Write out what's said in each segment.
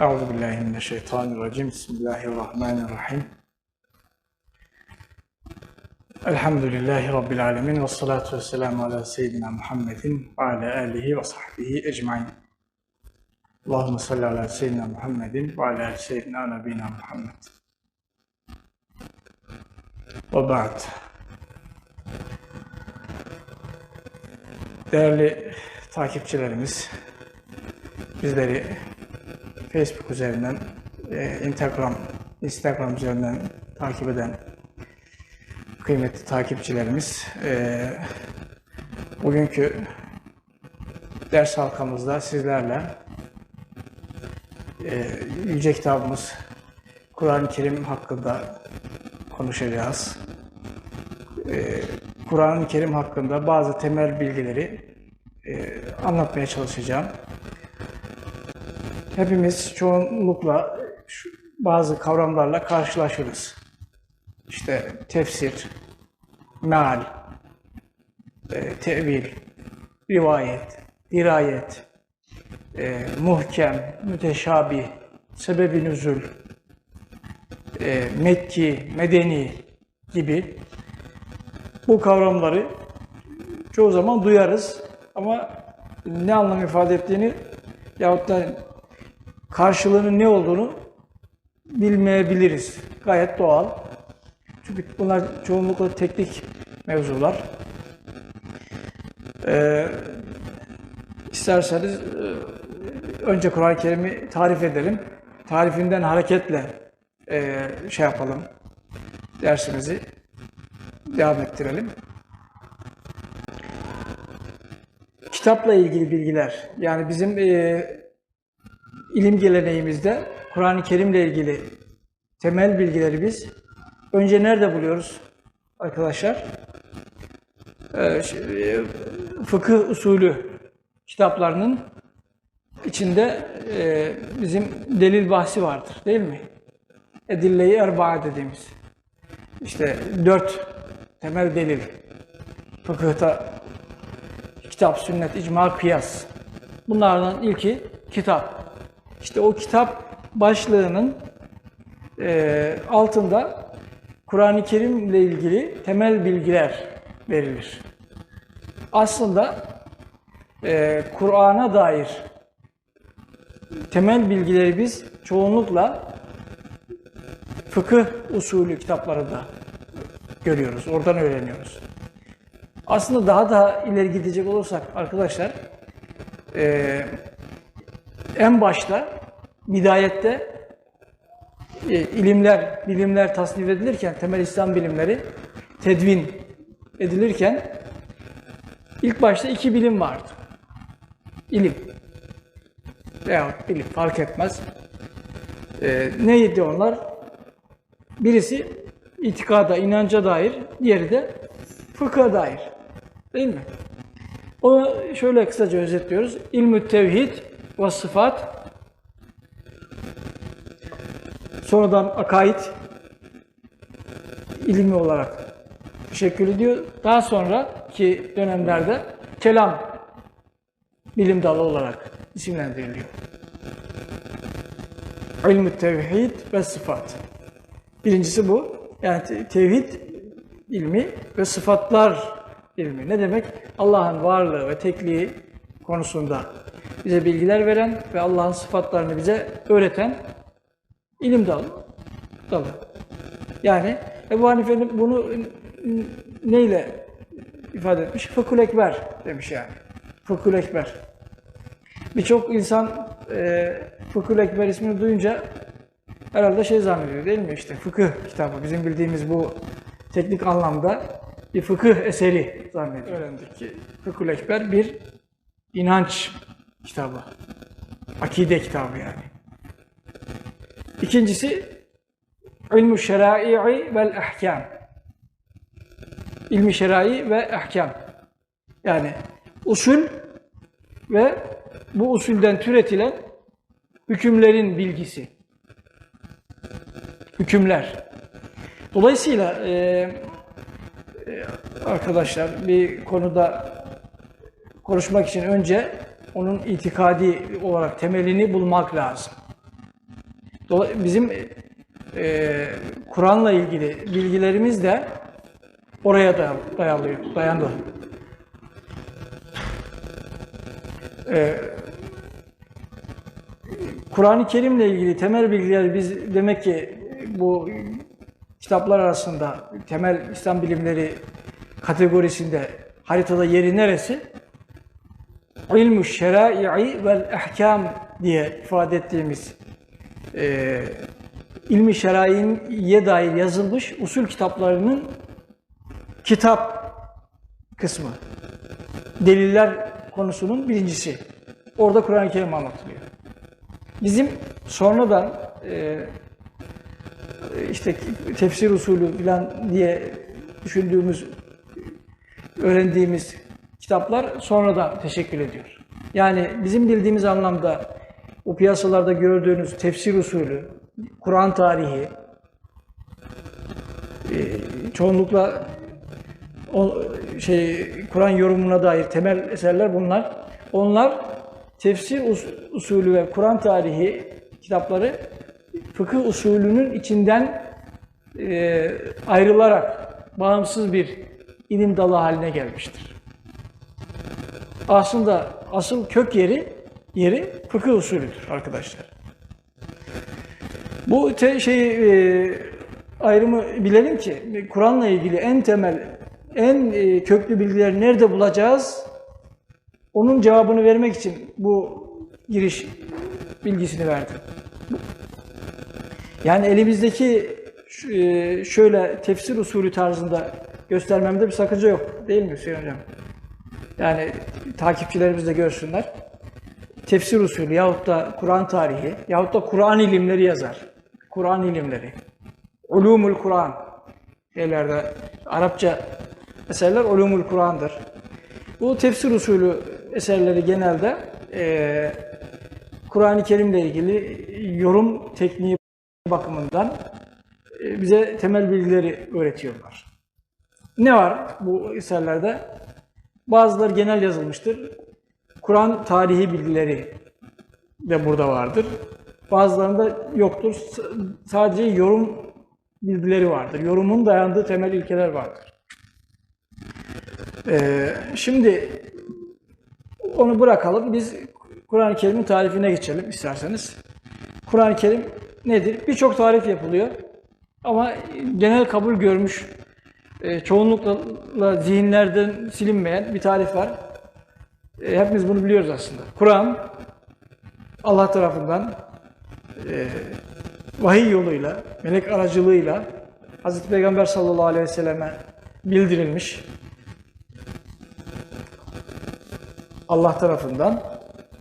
Euzu billahi mineşşeytanirracim. Bismillahirrahmanirrahim. Elhamdülillahi rabbil alamin ve salatu vesselamu ala seyyidina Muhammedin ve ala alihi ve sahbihi ecmaîn. Allahumme salli ala seyyidina Muhammedin ve ala ali seyyidina nebiyina Muhammed. Ve ba'd. Değerli takipçilerimiz, bizleri Facebook üzerinden, e, Instagram, Instagram üzerinden takip eden kıymetli takipçilerimiz, e, bugünkü ders halkamızda sizlerle e, Yüce Kitabımız Kur'an-ı Kerim hakkında konuşacağız. E, Kur'an-ı Kerim hakkında bazı temel bilgileri anlatmaya çalışacağım. Hepimiz çoğunlukla şu- bazı kavramlarla karşılaşırız. İşte tefsir, meal, e, tevil, rivayet, dirayet, e, muhkem, müteşabih, sebebi nüzul, e, Mekki, Medeni gibi bu kavramları çoğu zaman duyarız ama ne anlam ifade ettiğini yahut da karşılığının ne olduğunu bilmeyebiliriz. Gayet doğal. Çünkü bunlar çoğunlukla teknik mevzular. Ee, isterseniz e, önce Kur'an-ı Kerim'i tarif edelim. Tarifinden hareketle e, şey yapalım. Dersimizi devam ettirelim. Kitapla ilgili bilgiler. Yani bizim e, ilim geleneğimizde Kur'an-ı Kerim'le ilgili temel bilgileri biz önce nerede buluyoruz arkadaşlar? Ee, fıkıh usulü kitaplarının içinde e, bizim delil bahsi vardır değil mi? Edille-i Erbaa dediğimiz. İşte dört temel delil. Fıkıhta kitap, sünnet, icma, kıyas. Bunlardan ilki kitap. İşte o kitap başlığının e, altında Kur'an-ı Kerim ile ilgili temel bilgiler verilir. Aslında e, Kur'an'a dair temel bilgileri biz çoğunlukla fıkıh usulü kitaplarında görüyoruz, oradan öğreniyoruz. Aslında daha da ileri gidecek olursak arkadaşlar, e, en başta bidayette e, ilimler, bilimler tasnif edilirken, temel İslam bilimleri tedvin edilirken ilk başta iki bilim vardı. İlim veyahut bilim fark etmez. E, neydi onlar? Birisi itikada, inanca dair, diğeri de fıkha dair. Değil mi? Onu şöyle kısaca özetliyoruz. İlmü tevhid ve sıfat sonradan akaid ilmi olarak teşekkül ediyor. Daha sonraki dönemlerde kelam bilim dalı olarak isimlendiriliyor. İlmü tevhid ve sıfat. Birincisi bu. Yani te- tevhid ilmi ve sıfatlar ilmi. Ne demek? Allah'ın varlığı ve tekliği konusunda bize bilgiler veren ve Allah'ın sıfatlarını bize öğreten ilim dalı. dalı. Yani Ebu Hanife'nin bunu neyle ifade etmiş? Fıkhul Ekber demiş yani. Fıkhul Ekber. Birçok insan e, Fıkhul Ekber ismini duyunca herhalde şey zannediyor değil mi? İşte fıkıh kitabı. Bizim bildiğimiz bu teknik anlamda bir fıkıh eseri zannediyor. Öğrendik ki Fıkhul Ekber bir inanç kitabı. Akide kitabı yani. İkincisi ilmu şerai vel ahkam. İlmi şerai ve ahkam. Yani usul ve bu usulden türetilen hükümlerin bilgisi. Hükümler. Dolayısıyla e, e, arkadaşlar bir konuda konuşmak için önce onun itikadi olarak temelini bulmak lazım. Bizim e, Kur'an'la ilgili bilgilerimiz de oraya da dayalıyor, dayandı. E, Kur'an-ı Kerim'le ilgili temel bilgiler biz demek ki bu kitaplar arasında temel İslam bilimleri kategorisinde haritada yeri neresi? İlmu şerai vel ahkam diye ifade ettiğimiz e, ilmi şeraiye dair yazılmış usul kitaplarının kitap kısmı. Deliller konusunun birincisi. Orada Kur'an-ı Kerim anlatılıyor. Bizim sonradan e, işte tefsir usulü falan diye düşündüğümüz, öğrendiğimiz kitaplar sonradan teşekkül ediyor. Yani bizim bildiğimiz anlamda o piyasalarda gördüğünüz tefsir usulü, Kur'an tarihi, e, çoğunlukla şey Kur'an yorumuna dair temel eserler bunlar. Onlar tefsir us- usulü ve Kur'an tarihi kitapları fıkıh usulünün içinden e, ayrılarak bağımsız bir ilim dalı haline gelmiştir. Aslında asıl kök yeri yeri fıkıh usulüdür arkadaşlar. Bu te, şey e, ayrımı bilelim ki Kur'an'la ilgili en temel, en e, köklü bilgileri nerede bulacağız? Onun cevabını vermek için bu giriş bilgisini verdim. Yani elimizdeki e, şöyle tefsir usulü tarzında göstermemde bir sakınca yok. Değil mi Hüseyin Hocam? Yani takipçilerimiz de görsünler. Tefsir usulü yahut da Kur'an tarihi yahut da Kur'an ilimleri yazar. Kur'an ilimleri. Ulumul Kur'an. Şeylerde Arapça eserler Ulumul Kur'an'dır. Bu tefsir usulü eserleri genelde eee Kur'an-ı Kerim'le ilgili yorum tekniği bakımından e, bize temel bilgileri öğretiyorlar. Ne var bu eserlerde? Bazıları genel yazılmıştır. Kur'an tarihi bilgileri de burada vardır. Bazılarında yoktur. Sadece yorum bilgileri vardır. Yorumun dayandığı temel ilkeler vardır. Ee, şimdi onu bırakalım. Biz Kur'an-ı Kerim'in tarifine geçelim isterseniz. Kur'an-ı Kerim nedir? Birçok tarif yapılıyor. Ama genel kabul görmüş, e, çoğunlukla zihinlerden silinmeyen bir tarif var. E, hepimiz bunu biliyoruz aslında. Kur'an Allah tarafından e, vahiy yoluyla, melek aracılığıyla Hz. Peygamber sallallahu aleyhi ve selleme bildirilmiş. Allah tarafından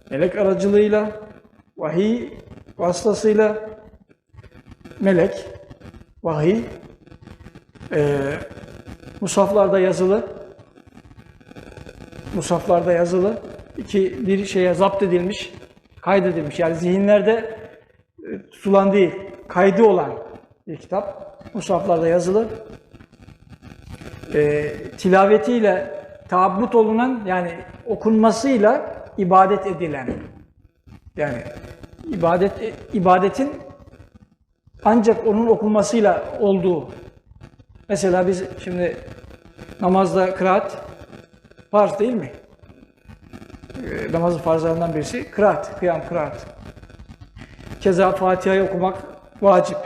melek aracılığıyla, vahiy vasıtasıyla melek, vahiy, e, musaflarda yazılı, musaflarda yazılı, iki bir şeye zapt edilmiş, kaydedilmiş. Yani zihinlerde e, tutulan değil, kaydı olan bir kitap. Musaflarda yazılı. E, tilavetiyle taabbut olunan yani okunmasıyla ibadet edilen yani ibadet ibadetin ancak onun okunmasıyla olduğu. Mesela biz şimdi namazda kıraat farz değil mi? E, namazın farzlarından birisi kıraat, kıyam kıraat. Keza Fatiha'yı okumak vacip.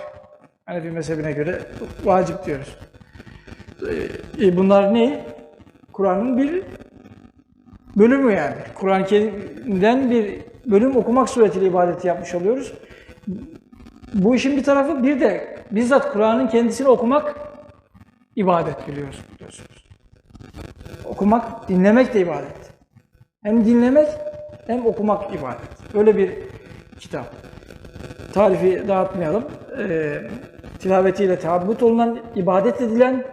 Hanefi mezhebine göre vacip diyoruz. E, bunlar ne? Kur'an'ın bir bölümü yani. Kur'an-ı Kerim'den bir bölüm okumak suretiyle ibadeti yapmış oluyoruz. Bu işin bir tarafı bir de bizzat Kur'an'ın kendisini okumak ibadet biliyoruz, biliyorsunuz. Okumak, dinlemek de ibadet. Hem dinlemek hem okumak ibadet. Böyle bir kitap. Tarifi dağıtmayalım. Ee, tilavetiyle teabbut olunan, ibadet edilen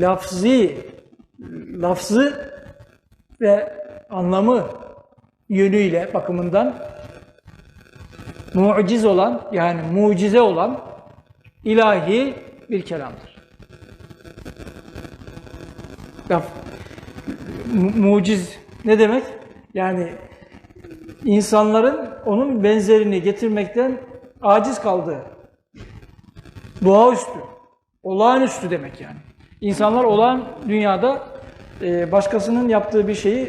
lafzi, lafzı ve anlamı yönüyle bakımından muciz olan yani mucize olan ilahi bir kelamdır. Mu- muciz ne demek? Yani insanların onun benzerini getirmekten aciz kaldığı. Doğaüstü, olağanüstü demek yani. İnsanlar olağan dünyada e, başkasının yaptığı bir şeyi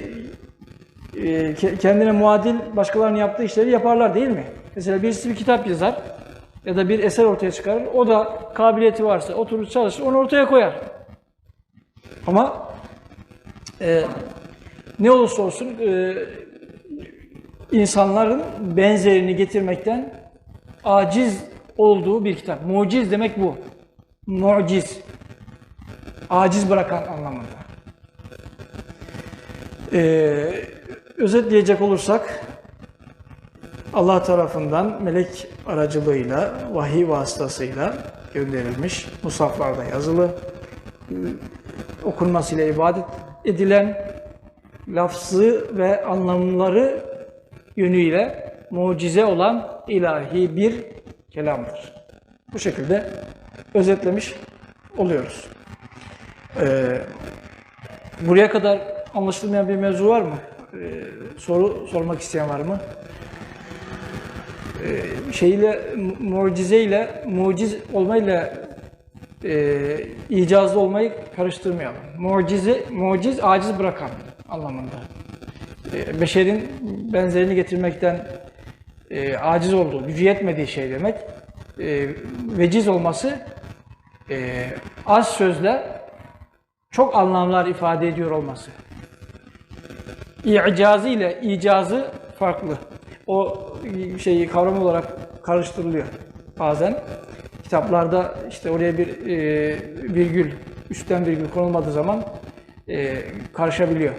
e, ke- kendine muadil başkalarının yaptığı işleri yaparlar değil mi? Mesela birisi bir kitap yazar ya da bir eser ortaya çıkarır. O da kabiliyeti varsa oturur çalışır onu ortaya koyar. Ama e, ne olursa olsun e, insanların benzerini getirmekten aciz olduğu bir kitap. Muciz demek bu. Muciz. Aciz bırakan anlamında. Ee, özetleyecek olursak Allah tarafından melek aracılığıyla, vahiy vasıtasıyla gönderilmiş, musaflarda yazılı, e, okunmasıyla ibadet edilen, lafzı ve anlamları yönüyle mucize olan ilahi bir kelamdır. Bu şekilde özetlemiş oluyoruz. Ee, buraya kadar anlaşılmayan bir mevzu var mı? Ee, soru sormak isteyen var mı? Ee, şeyle, mu- mucizeyle, muciz olmayla e, icazlı olmayı karıştırmayalım. Mucize, muciz, aciz bırakan anlamında. E, beşerin benzerini getirmekten e, aciz olduğu, gücü yetmediği şey demek. E, veciz olması e, az sözle çok anlamlar ifade ediyor olması. İcazı ile icazı farklı. O şeyi kavram olarak karıştırılıyor bazen. Kitaplarda işte oraya bir e, virgül, üstten virgül konulmadığı zaman e, karışabiliyor.